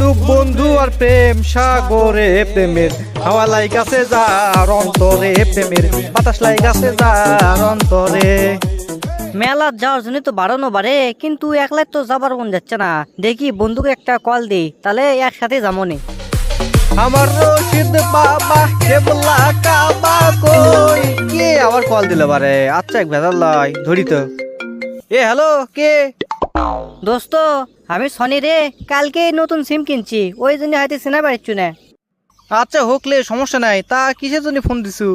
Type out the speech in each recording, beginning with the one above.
দুঃখ বন্ধু আর প্রেম সাগরে প্রেমের। হাওয়া লাই গাছে যার অন্তরে প্রেমের। বাতাস লাই গাছে যার অন্তরে। মেলা যাওয়ার জন্য তো বাড়ানো বাড়ে কিন্তু একলাই তো যাবার মন যাচ্ছে না। দেখি বন্ধুকে একটা কল দিই তাহলে একসাথে যাব নি। আমার রশিদ বাবা কেবলা কাবা কই? কে আবার কল দিল বারে? আচ্ছা এক ভেজাল লাই ধরি তো। এ হ্যালো কে? দোস্ত আমি শনি রে কালকে নতুন সিম কিনছি ওই জন্য হয়তো চেনা পারছি না আচ্ছা হোকলে সমস্যা নাই তা কিসের জন্য ফোন দিছু?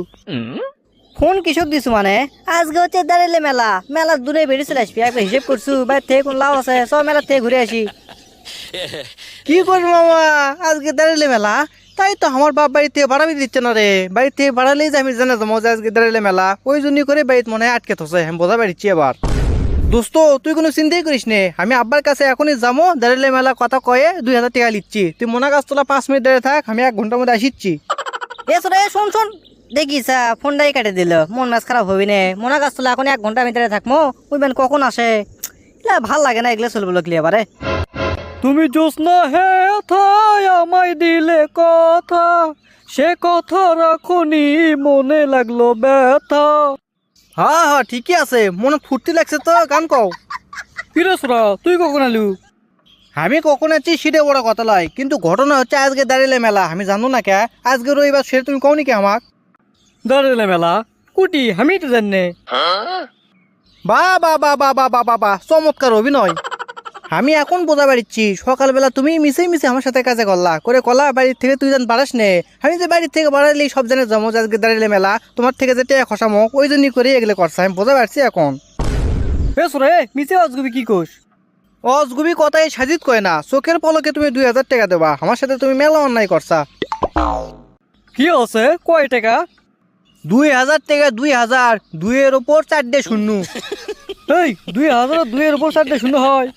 ফোন কৃষক দিছু মানে? আজকে হচ্ছে দাঁড়াইলে মেলা মেলা দূরে বেরিয়ে চলে আসবি একবার হিসেব করছু বাইর থেকে কোন লাভ আছে সব মেলা থেকে ঘুরে আসি। কি করবি মামা আজকে দাঁড়ালে মেলা তাই তো আমার বাপ বাড়িতে বাড়াবি দিচ্ছে না রে বাড়িতে ভাড়ালেই যে আমি জানা যাব যে আজকে দাঁড়ালে মেলা ওই জন্যই করে বাড়িতে মনে হয় আটকে থসে আমি বোঝা পারছি এবার। দোস্ত তুই কোনো চিন্তাই করিস নে। আমি আব্বার কাছে এখনই যাব দাঁড়ালে মেলা কথা কয়ে দুই হাজার টাকা নিচ্ছি তুই মোনা গাছ তোলা পাঁচ মিনিট দাঁড়িয়ে থাক আমি এক ঘণ্টার মধ্যে আসিচ্ছি। এ সরে শোন শোন। দেখিস ফোনটাই কেটে দিল। মন মাছ খারাপ হবি নে। মনে গাছ তোলা এখন এক ঘণ্টা ভিতরে থাকব ওই বেন কখন আসে? এগুলা ভালো লাগে না এগুলো চলবো লিয়ে এবারে তুমি জোসনা হে থায় আমায় দিলে কথা সে কথা রাখনি মনে লাগল ব্যথা। হ্যাঁ হ্যাঁ ঠিকই আছে। মনে ফুর্তি লাগছে তো গান কও। কিরে সুরা তুই কখন আলু আমি কখন আছি সিটে বড় কথা লাই কিন্তু ঘটনা হচ্ছে আজকে দাঁড়িয়ে মেলা। আমি জানো না কে? আজকে রবিবার সেটা তুমি কও কে আমাক? দাঁড়িয়ে মেলা? কুটি আমি তো জানি বা বা বা বা বা বা বা চমৎকার অভিনয়। আমি এখন বোঝা পারছি সকালবেলা তুমি মিশে মিশে আমার সাথে কাজে করলা। করে কলা বাড়ির থেকে তুই যেন বাড়াস নে। আমি যে বাড়ির থেকে বাড়াইলেই সব জানে জমো আজকে দাঁড়িয়ে মেলা। তোমার থেকে যে টেয়া খসামো ওই জন্যই করে এগুলো করছে আমি বোঝা পারছি এখন। বেশ রে মিশে অজগুবি কি কোষ অজগুবি কথাই সাজিত কয় না চোখের পলকে তুমি দুই হাজার টাকা দেবা আমার সাথে তুমি মেলা অন্যায় করছা। কি আছে কয় টাকা? দুই হাজার টাকা দুই হাজার দুইয়ের ওপর চারটে শূন্য। এই দুই হাজার দুইয়ের ওপর চারটে শূন্য হয়।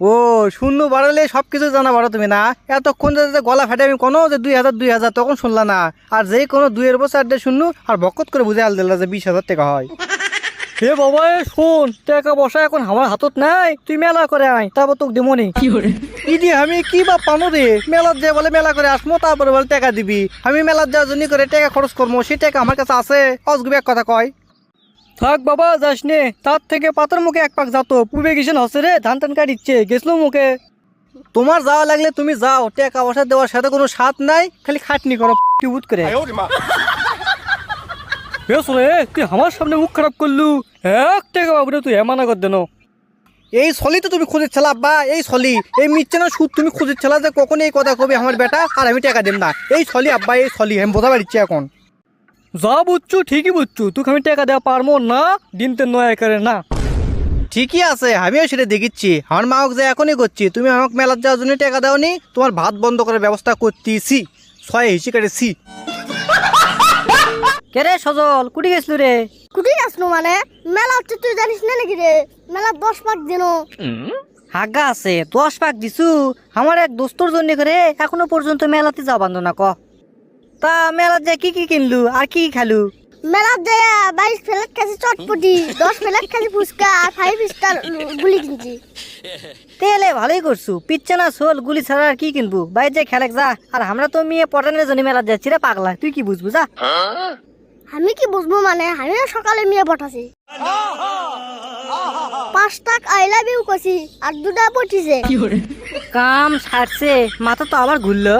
ও শূন্য বাড়ালে সব কিছু জানা বাড়ো তুমি না? এতক্ষণ যে যে গলা ফাটে আমি কোনো যে দুই হাজার দুই হাজার তখন শুনলা না। আর যেই কোনো দুইয়ের উপর চারটে শূন্য আর বকত করে বুঝে আল দিলা যে বিশ হাজার টাকা হয়। হে বাবা শোন টাকা বসা এখন আমার হাতত নাই তুই মেলা করে আয় তারপর তোকে দেমনি ইদি আমি কি বা পানো রে মেলার যে বলে মেলা করে আসমো তারপরে বলে টাকা দিবি। আমি মেলার যাওয়ার জন্য করে টাকা খরচ করব সেই টাকা আমার কাছে আছে অসগুবি এক কথা কয়। থাক বাবা যাস নে। তার থেকে পাতার মুখে এক পাক যাতো পূর্বে গেছেন হসে রে ধান টান কাটিচ্ছে গেছিল মুখে। তোমার যাওয়া লাগলে তুমি যাও। টাকা পয়সা দেওয়ার সাথে কোনো স্বাদ নাই খালি খাটনি করো টিউট করে। বেশ রে তুই আমার সামনে মুখ খারাপ করলু। এক টাকা বাবুরে তুই এমানা কর দেন এই সলি তো তুমি খুঁজেছিলা আব্বা এই সলি এই মিচ্ছে না সুদ তুমি খুঁজেছিলা যে কখন এই কথা কবি আমার বেটা আর আমি টাকা দেব না। এই সলি আব্বা এই সলি আমি বোঝা পারছি এখন। যা বুঝছু ঠিকই বুঝছু। তোকে আমি টাকা দেওয়া পারব না দিনতে নয় করে না। ঠিকই আছে আমিও সেটা দেখিচ্ছি। আমার মা যে এখনই করছি তুমি আমাকে মেলার যাওয়ার জন্য টাকা দাওনি তোমার ভাত বন্ধ করার ব্যবস্থা করতেছি। ছয় হিসি কেটেছি। কে রে সজল কুটি গেছিল রে? কুটি আসলো মানে? মেলা হচ্ছে তুই জানিস না নাকি রে? মেলা দশ পাক দিন। হাগা আছে দশ পাক দিছু। আমার এক দোস্তর জন্য করে এখনও পর্যন্ত মেলাতে যাওয়া বান্ধ না ক। তা মেলাত যে কি কি কিনলু? আর কি খালু? মেলা যায় বাইশ প্লেট খাসি চটপটি দশ প্লেট খাসি ফুচকা আর ফাইভ স্টার গুলি কিনছি। তেলে ভালোই করছু। পিচ্ছে না সোল গুলি ছাড়া আর কি কিনবু? বাইরে যে খেলেক যা। আর আমরা তো মেয়ে পটানের জন্য মেলাত যাচ্ছি রে পাগলা। তুই কি বুঝবু যা। আমি কি বুঝব মানে? আমি সকালে মেয়ে পঠাছি পাঁচটা আই লাভ ইউ কছি আর দুটা পঠিছে কাম ছাড়ছে মাথা তো আবার ঘুরলো।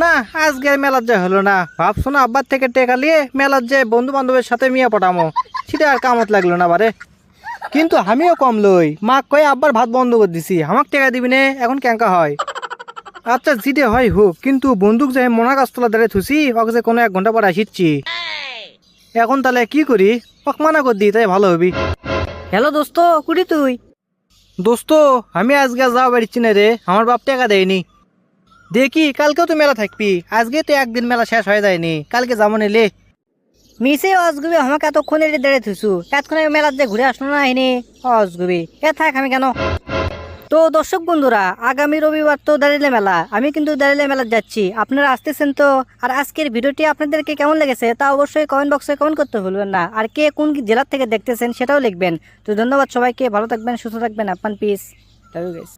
না আজকে আর মেলার যায় হলো না। ভাবছ না আব্বার থেকে টেকা নিয়ে মেলার যে বন্ধু বান্ধবের সাথে মিয়া পটামো? সেটা আর কামত লাগল না বারে। কিন্তু আমিও কম লই। মা কয়ে আব্বার ভাত বন্ধ করে দিছি। আমাকে টাকা দিবি নে এখন ক্যাঙ্কা হয়। আচ্ছা জিতে হয় হোক কিন্তু বন্দুক যে মনা গাছতলা দাঁড়িয়ে থুসি ওকে যে কোনো এক ঘণ্টা পর আসিচ্ছি। এখন তাহলে কি করি? ওকে মানা করে দিই তাই ভালো হবি। হ্যালো দোস্ত কুড়ি তুই? দোস্ত আমি আজকে যাওয়া পারছি না রে। আমার বাপ টাকা দেয়নি। দেখি, কালকেও তো মেলা থাকবি। আজকে তো একদিন মেলা শেষ হয়ে যায়নি। কালকে যাব নিলে মিসে অজগুবি, আমাকে এতক্ষণ এটি দাঁড়িয়ে থুসু এতক্ষণ আমি মেলার যে ঘুরে আসলো না আইনি অজগুবি, এ থাক আমি কেন? তো দর্শক বন্ধুরা, আগামী রবিবার তো দাঁড়িলে মেলা। আমি কিন্তু দাঁড়িলে মেলা যাচ্ছি। আপনারা আসতেছেন তো। আর আজকের ভিডিওটি আপনাদেরকে কেমন লেগেছে তা অবশ্যই কমেন্ট বক্সে কমেন্ট করতে ভুলবেন না। আর কে কোন জেলার থেকে দেখতেছেন সেটাও লিখবেন। তো ধন্যবাদ সবাইকে। ভালো থাকবেন, সুস্থ থাকবেন। আপনার পিস।